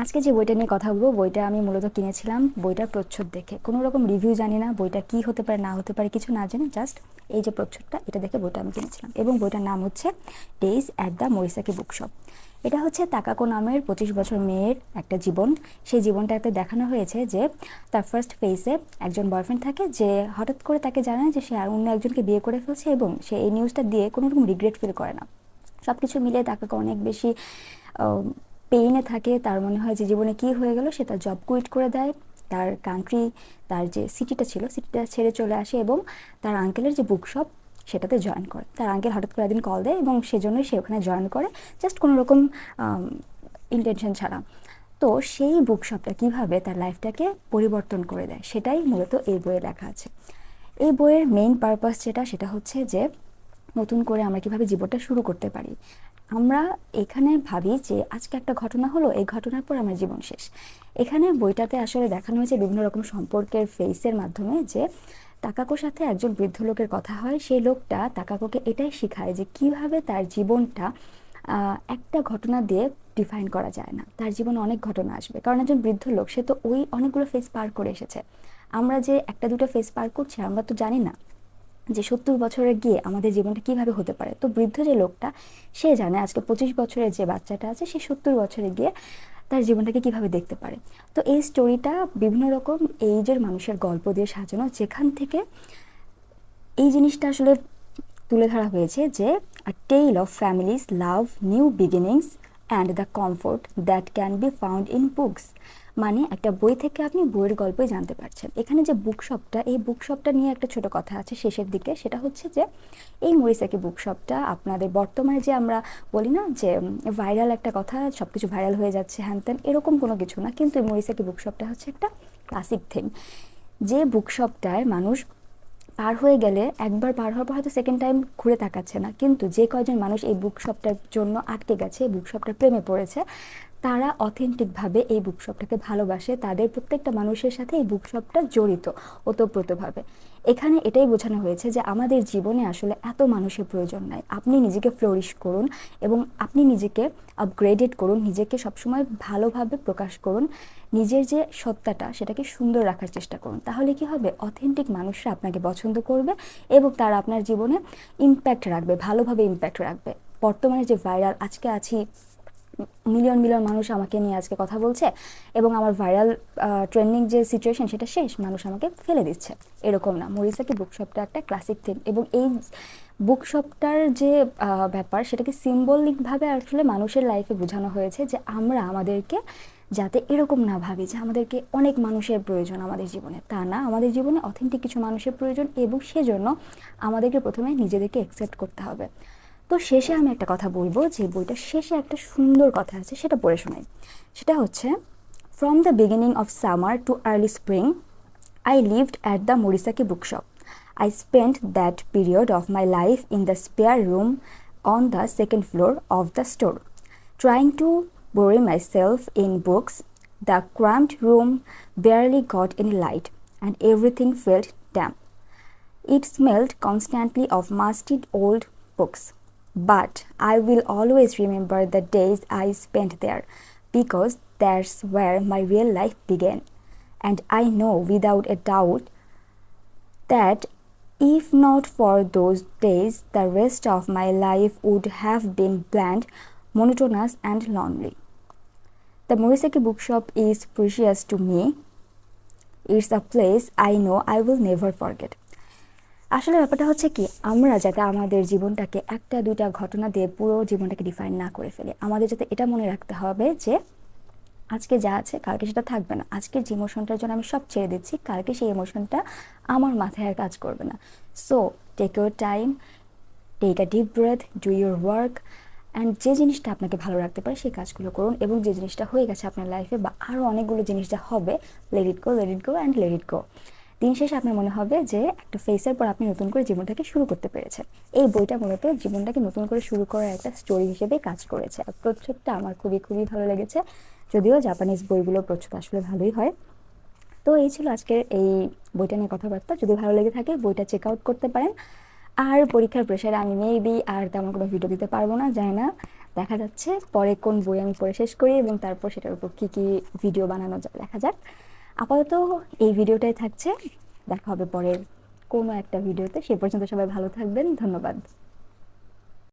আজকে যে বইটা নিয়ে কথা বলব, বইটা আমি মূলত কিনেছিলাম বইটার প্রচ্ছদ দেখে। কোনো রকম রিভিউ জানি না, বইটা কি হতে পারে, না হতে পারে, কিছু না জেনে জাস্ট এই যে প্রচ্ছদটা, এটা দেখে বইটা আমি কিনেছিলাম। এবং বইটার নাম হচ্ছে days at the Morisaki bookshop এটা হচ্ছে তাকাকো নামের পঁচিশ বছর মেয়ের একটা জীবন। সেই জীবনটাতে দেখানো হয়েছে যে তার ফার্স্ট ফেসে একজন বয়ফ্রেন্ড থাকে যে হঠাৎ করে তাকে জানায় যে সে আর অন্য একজনকে বিয়ে করে ফেলছে এবং সে এই নিউজটা দিয়ে কোনো রকম রিগ্রেট ফিল করে না। সব কিছু মিলিয়ে তাকাকে অনেক বেশি পেইনে থাকে, তার মনে হয় যে জীবনে কি হয়ে গেল সে তার জব কুইট করে দেয়। তার কান্ট্রি তার যে সিটিটা ছিল সিটিটা ছেড়ে চলে আসে এবং তার আঙ্কেলের যে বুকশপ সেটাতে জয়েন করে। তার আঙ্কেল হঠাৎ করে একদিন কল দেয় এবং সেজন্যই সে ওখানে জয়েন করে জাস্ট কোনো রকম ইন্টেনশন ছাড়া। তো সেই বুকশপটা কীভাবে তার লাইফটাকে পরিবর্তন করে দেয়, সেটাই মূলত এই বইয়ে লেখা আছে। এই বইয়ের মেইন পারপাস যেটা, সেটা হচ্ছে যে নতুন করে আমরা কীভাবে জীবনটা শুরু করতে পারি। আমরা এখানে ভাবি যে আজকে একটা ঘটনা হলো, এই ঘটনার পর আমার জীবন শেষ। এখানে বইটাতে আসলে দেখানো হয়েছে বিভিন্ন রকম সম্পর্কের ফেসের মাধ্যমে যে তাকাকোর সাথে একজন বৃদ্ধ লোকের কথা হয়, সেই লোকটা তাকাকোকে এটাই শেখায় যে কীভাবে তার জীবনটা একটা ঘটনা দিয়ে ডিফাইন করা যায় না। তার জীবনে অনেক ঘটনা আসবে। কারণ একজন বৃদ্ধ লোক, সে তো ওই অনেকগুলো ফেস পার করে এসেছে। আমরা যে একটা দুটো ফেস পার করছি, আমরা তো জানি না। যে সত্তর বছরে গিয়ে আমাদের জীবনটা কীভাবে হতে পারে? তো বৃদ্ধ যে লোকটা, সে জানে আজকে পঁচিশ বছরের যে বাচ্চাটা আছে, সে সত্তর বছরে গিয়ে তার জীবনটাকে কীভাবে দেখতে পারে? তো এই স্টোরিটা বিভিন্ন রকম এইজের মানুষের গল্প দিয়ে সাজানো, যেখান থেকে এই জিনিসটা আসলে তুলে ধরা হয়েছে যে a tale of families love new beginnings and the comfort that can be found in books মানে একটা বই থেকে আপনি বইয়ের গল্পই জানতে পারছেন। এখানে যে বুকশপটা এই বুকশপটা নিয়ে একটা ছোট কথা আছে শেষের দিকে। সেটা হচ্ছে যে, এই মরিসাকি বুকশপটা আপনাদের বর্তমানে যে আমরা বলি না যে, ভাইরাল একটা কথা সব কিছু ভাইরাল হয়ে যাচ্ছে হ্যান ত্যান, এরকম কোনো কিছু না। কিন্তু এই মরিসাকি বুকশপটা হচ্ছে একটা ক্লাসিক থিং যে বুকশপটায় মানুষ পার হয়ে গেলে একবার পার হওয়ার পর হয়তো সেকেন্ড টাইম ঘুরে তাকাচ্ছে না। কিন্তু যে কয়জন মানুষ এই বুকশপটার জন্য আটকে গেছে, এই বুকশপটার প্রেমে পড়েছে তারা অথেন্টিকভাবে এই বুকশপটাকে ভালোবাসে। তাদের প্রত্যেকটা মানুষের সাথে এই বুকশপটা জড়িত, ওতপ্রোতভাবে। এখানে এটাই বোঝানো হয়েছে যে আমাদের জীবনে আসলে এত মানুষের প্রয়োজন নাই। আপনি নিজেকে ফ্লোরিশ করুন এবং আপনি নিজেকে আপগ্রেডেড করুন, নিজেকে সবসময় ভালোভাবে প্রকাশ করুন, নিজের যে সত্তাটা সেটাকে সুন্দর রাখার চেষ্টা করুন। তাহলে কি হবে? অথেন্টিক মানুষরা আপনাকে পছন্দ করবে এবং তারা আপনার জীবনে ইম্প্যাক্ট রাখবে, ভালোভাবে ইম্প্যাক্ট রাখবে। বর্তমানে যে ভাইরাল আজকে আছি মিলিয়ন মিলিয়ন মানুষ আমাকে নিয়ে আজকে কথা বলছে এবং আমার ভাইরাল ট্রেন্ডিং যে সিচুয়েশন সেটা শেষ, মানুষ আমাকে ফেলে দিচ্ছে। এরকম না। মরিসাকি বুকশপটা একটা ক্লাসিক থিম এবং এই বুকশপটার যে ব্যাপার, সেটাকে সিম্বলিকভাবে আসলে মানুষের লাইফে বোঝানো হয়েছে যে আমরা আমাদেরকে যাতে এরকম না ভাবি যে আমাদেরকে অনেক মানুষের প্রয়োজন আমাদের জীবনে। তা না, আমাদের জীবনে অথেন্টিক কিছু মানুষের প্রয়োজন এবং সেজন্য আমাদেরকে প্রথমে নিজেদেরকে অ্যাকসেপ্ট করতে হবে। তো শেষে আমি একটা কথা বলব যে বইটার শেষে একটা সুন্দর কথা আছে, সেটা পড়ে শোনাই। সেটা হচ্ছে from the beginning of summer to early spring I lived at the Morisaki bookshop I spend that period of my life in the spare room on the second floor of the store trying to bury myself in books the cramped room barely got in light and everything felt damp it smelled constantly of musty old books But I will always remember the days I spent there because that's where my real life began. And I know without a doubt that if not for those days, the rest of my life would have been bland, monotonous, and lonely. The Morisaki bookshop is precious to me. It's a place I know I will never forget. আসলে ব্যাপারটা হচ্ছে কি, আমরা যাতে আমাদের জীবনটাকে একটা দুইটা ঘটনা দিয়ে পুরো জীবনটাকে ডিফাইন না করে ফেলি, আমাদের যাতে এটা মনে রাখতে হবে যে আজকে যা আছে কালকে সেটা থাকবে না। আজকের যে ইমোশনটার জন্য আমি সব ছেড়ে দিচ্ছি, কালকে সেই ইমোশনটা আমার মাথায় আর কাজ করবে না। So take your time take a deep breath do your work and যে জিনিসটা আপনাকে ভালো রাখতে পারে সেই কাজগুলো করুন, এবং যে জিনিসটা হয়ে গেছে আপনার লাইফে বা আরও অনেকগুলো জিনিসটা হবে let it go let it go and let it go দিন শেষে আপনার মনে হবে যে একটা ফেসের পর আপনি নতুন করে জীবনটাকে শুরু করতে পেরেছেন। এই বইটা মূলত জীবনটাকে নতুন করে শুরু করার একটা স্টোরি হিসেবে কাজ করেছে। আর প্রচ্ছদটা আমার খুবই খুবই ভালো লেগেছে। যদিও জাপানিজ বইগুলো প্রচ্ছদ আসলে ভালোই হয়। তো এই ছিল আজকের এই বইটা নিয়ে কথাবার্তা। যদি ভালো লেগে থাকে বইটা চেক আউট করতে পারেন। আর পরীক্ষার প্রেশারে আমি মেবি আর তেমন কোনো ভিডিও দিতে পারব না, জানি না। দেখা যাচ্ছে পরে কোন বই আমি পড়ে শেষ করি এবং তারপর সেটার উপর কী কী ভিডিও বানানো যায়, দেখা যাক। আপাতত এই ভিডিওটাই থাকছে। দেখা হবে পরের কোনো একটা ভিডিওতে। সে পর্যন্ত সবাই ভালো থাকবেন। ধন্যবাদ।